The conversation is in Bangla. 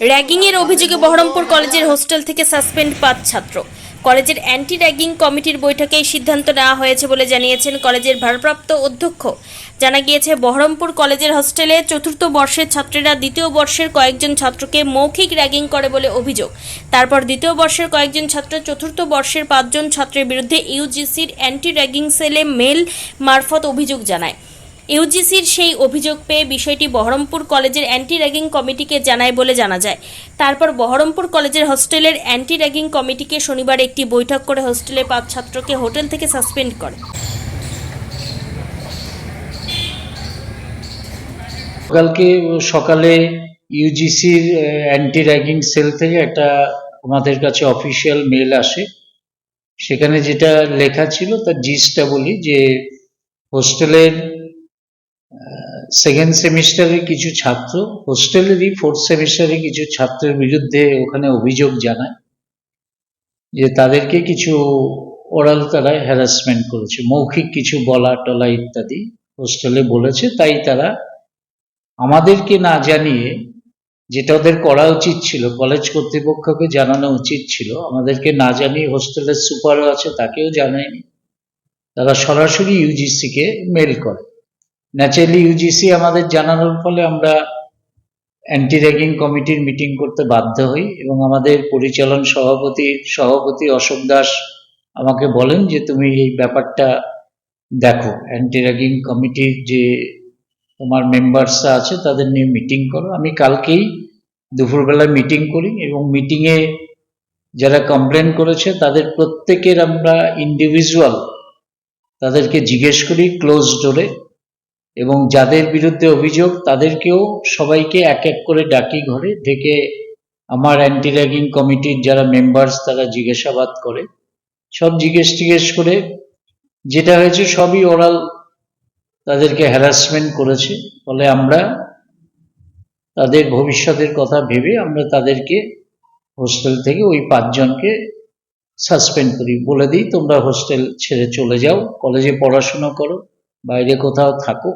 র্যাগিংয়ের অভিযোগে বহরমপুর কলেজের হোস্টেল থেকে সাসপেন্ড পাঁচ ছাত্র। কলেজের অ্যান্টি র্যাগিং কমিটির বৈঠকে এই সিদ্ধান্ত নেওয়া হয়েছে বলে জানিয়েছেন কলেজের ভারপ্রাপ্ত অধ্যক্ষ। জানা গিয়েছে, বহরমপুর কলেজের হোস্টেলে চতুর্থ বর্ষের ছাত্রীরা দ্বিতীয় বর্ষের কয়েকজন ছাত্রকে মৌখিক র্যাগিং করে বলে অভিযোগ। তারপর দ্বিতীয় বর্ষের কয়েকজন ছাত্র চতুর্থ বর্ষের পাঁচজন ছাত্রের বিরুদ্ধে ইউজিসির অ্যান্টি র্যাগিং সেলে মেল মারফত অভিযোগ জানায়। ইউজিসির সেই অভিযোগ পেয়ে বিষয়টি বহরমপুর কলেজের অ্যান্টি র্যাগিং কমিটিকে জানায় বলে জানা যায়। তারপর বহরমপুর কলেজের হোস্টেলের অ্যান্টি র্যাগিং কমিটিকে শনিবার একটি বৈঠক করে হোস্টেলে পাঁচ ছাত্রকে হোটেল থেকে সাসপেন্ড করে। কালকে সকালে ইউজিসির অ্যান্টি র্যাগিং সেল থেকে একটা আমাদের কাছে অফিসিয়াল মেল আসে। সেখানে যেটা লেখা ছিল, তার জিসটা বলি যে হোস্টেলের সেকেন্ড সেমিস্টারের কিছু ছাত্র হোস্টেলেরই ফোর্থ সেমিস্টারে কিছু ছাত্রের বিরুদ্ধে ওখানে অভিযোগ জানায় যে তাদেরকে কিছু ওরাল তারা হ্যারাসমেন্ট করেছে, মৌখিক কিছু বলা টলা ইত্যাদি হোস্টেলে বলেছে, তাই তারা আমাদেরকে না জানিয়ে যেটা ওদের করা উচিত ছিল কলেজ কর্তৃপক্ষকে জানানো উচিত ছিল, আমাদেরকে না জানিয়ে হোস্টেলের সুপারও আছে, তাকেও জানায়নি। তারা সরাসরি ইউজিসিকে মেল করে। ন্যাচারালি ইউজিসি আমাদের জানানোর ফলে আমরা অ্যান্টি র্যাগিং কমিটির মিটিং করতে বাধ্য হই এবং আমাদের পরিচালন সভাপতির সভাপতি অশোক দাস আমাকে বলেন যে তুমি এই ব্যাপারটা দেখো। অ্যান্টি র্যাগিং কমিটির যে তোমার মেম্বার্সরা আছে, তাদের নিয়ে মিটিং করো। আমি কালকেই দুপুরবেলায় মিটিং করি এবং মিটিংয়ে যারা কমপ্লেন করেছে, তাদের প্রত্যেকের আমরা ইন্ডিভিজুয়াল তাদেরকে জিজ্ঞেস করি ক্লোজ ডোরে এবং যাদের বিরুদ্ধে অভিযোগ, তাদেরকেও সবাইকে এক এক করে ডাকি ঘরে, ডেকে আমার অ্যান্টি র্যাগিং কমিটির যারা মেম্বার্স তারা জিজ্ঞাসাবাদ করে। সব জিজ্ঞেস টিজ্ঞেস করে, যেটা হয়েছে সবই ওরাল তাদেরকে হ্যারাসমেন্ট করেছে। ফলে আমরা তাদের ভবিষ্যতের কথা ভেবে আমরা তাদেরকে হোস্টেল থেকে ওই পাঁচজনকে সাসপেন্ড করি। বলে দিই, তোমরা হোস্টেল ছেড়ে চলে যাও কলেজে পড়াশোনা করো, বাইরে কোথাও থাকো।